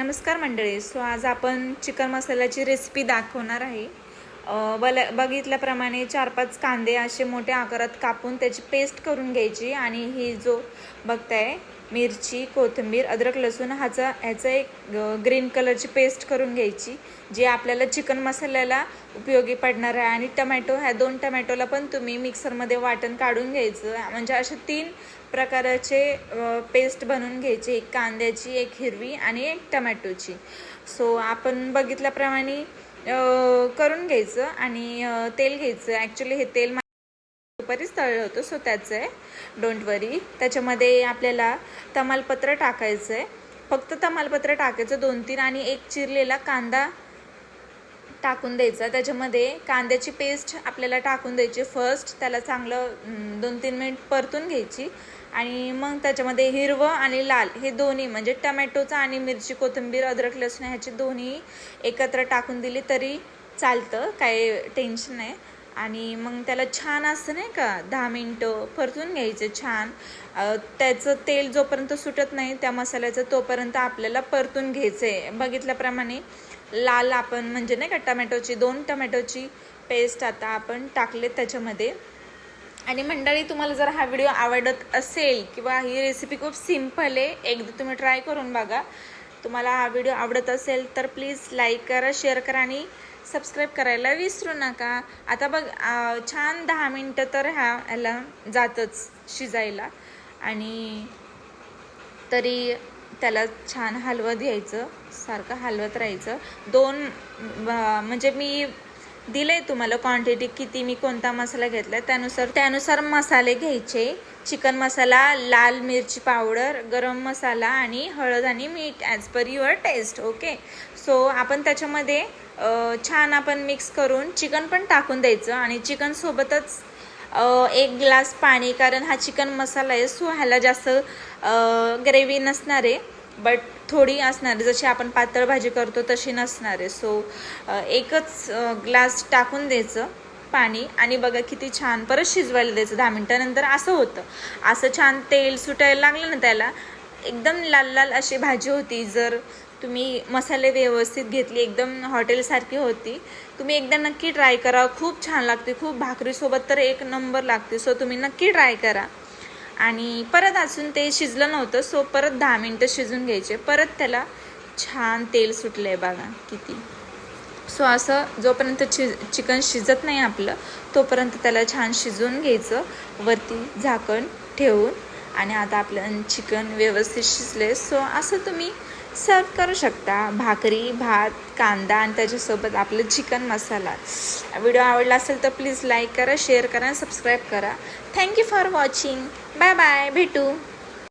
नमस्कार मंडळी. सो आज आपण चिकन मसाल्याची रेसिपी दाखवणार आहे. बल बघितल्याप्रमाणे चार पाच कांदे असे मोठ्या आकारात कापून त्याची पेस्ट करून घ्यायची आणि ही जो बघताय मिरची कोथिंबीर अद्रक लसूण ह्याचा ह्याचं एक ग्रीन कलरची पेस्ट करून घ्यायची जी आपल्याला चिकन मसाल्याला उपयोगी पडणार आहे. आणि टमॅटो ह्या दोन टमॅटोला पण तुम्ही मिक्सरमध्ये वाटण काढून घ्यायचं. म्हणजे असे तीन प्रकाराचे पेस्ट बनवून घ्यायची. एक कांद्याची एक हिरवी आणि एक टमॅटोची. सो आपण बघितल्याप्रमाणे करून घ्यायचं आणि तेल घ्यायचं. ॲक्च्युली हे तेल मा- दुपारीच तळलं होतं सो त्याचं आहे डोंट वरी त्याच्यामध्ये आपल्याला तमालपत्र टाकायचं आहे फक्त तमालपत्र टाकायचं दोन तीन आणि एक चिरलेला कांदा टाकून द्यायचा. त्याच्यामध्ये कांद्याची पेस्ट आपल्याला टाकून द्यायची फर्स्ट त्याला चांगलं दोन तीन मिनिट परतून घ्यायची. आणि मग त्याच्यामध्ये हिरवं आणि लाल हे दोन्ही म्हणजे टमॅटोचा आणि मिरची कोथिंबीर अद्रक लसूण ह्याची दोन्ही एकत्र टाकून दिली तरी चालतं. काही टेन्शन नाही. आणि मग त्याला छान असतं नाही का दहा मिनटं परतून घ्यायचे छान. त्याचं तेल जोपर्यंत सुटत नाही त्या मसाल्याचं तोपर्यंत आपल्याला परतून घ्यायचं आहे बघितल्याप्रमाणे लाल आपण म्हणजे नाही का टमॅटोची दोन टमॅटोची पेस्ट आता आपण टाकले त्याच्यामध्ये. आणि मंडळी तुम्हाला जर हा व्हिडिओ आवडत असेल किंवा ही रेसिपी खूप सिंपल आहे एकदा तुम्ही ट्राय करून बघा. तुम्हाला हा व्हिडिओ आवडत असेल तर प्लीज लाईक करा शेअर करा आणि सबस्क्राईब करायला विसरू नका. आता बघ छान दहा मिनटं तर ह्या ह्याला जातच शिजायला. आणि तरी त्याला छान हलवत घ्यायचं सारखं हलवत राहायचं. दोन म्हणजे मी दिले तुम्हाला क्वांटिटी किती मी कोणता मसाला घेतला त्यानुसार त्यानुसार मसाले घ्यायचे. चिकन मसाला लाल मिरची पावडर गरम मसाला आणि हळद आणि मीठ as per your taste okay so आपण त्याच्यामध्ये छान आपण मिक्स करून चिकन पण टाकून द्यायचं आणि चिकनसोबतच एक ग्लास पाणी कारण हा चिकन मसाला आहे सो ह्याला जास्त ग्रेव्ही नसणार. आहे बट थोडी असणार आहे. जशी आपण पातळ भाजी करतो तशी नसणार आहे. सो एकच ग्लास टाकून द्यायचं पाणी आणि बघा किती छान परत शिजवायला द्यायचं. दहा मिनटानंतर असं होतं. असं छान तेल सुटायला लागलं ना त्याला एकदम लाल लाल अशी भाजी होती. जर तुम्ही मसाले व्यवस्थित घेतले एकदम हॉटेलसारखी होती तुम्ही एकदा नक्की ट्राय करा. खूप छान लागते. खूप भाकरीसोबत तर एक नंबर लागते. सो तुम्ही नक्की ट्राय करा. आणि परत अजून ते शिजलं नव्हतं सो परत दहा मिनटं शिजून घ्यायचे. परत त्याला छान तेल सुटलं आहे बघा किती. सो असं जोपर्यंत चि चिकन शिजत नाही आपलं तोपर्यंत त्याला छान शिजवून घ्यायचं. वरती झाकण ठेवून आणि आता आपलं चिकन व्यवस्थित शिजले सो असं तुम्ही सर्व करू शकता. भाकरी भात कांदा आणि त्याच्यासोबत आपलं चिकन मसाला व्हिडिओ आवडला असेल तर प्लीज लाईक करा शेअर करा सबस्क्राईब करा. Thank you for watching bye bye भेटू.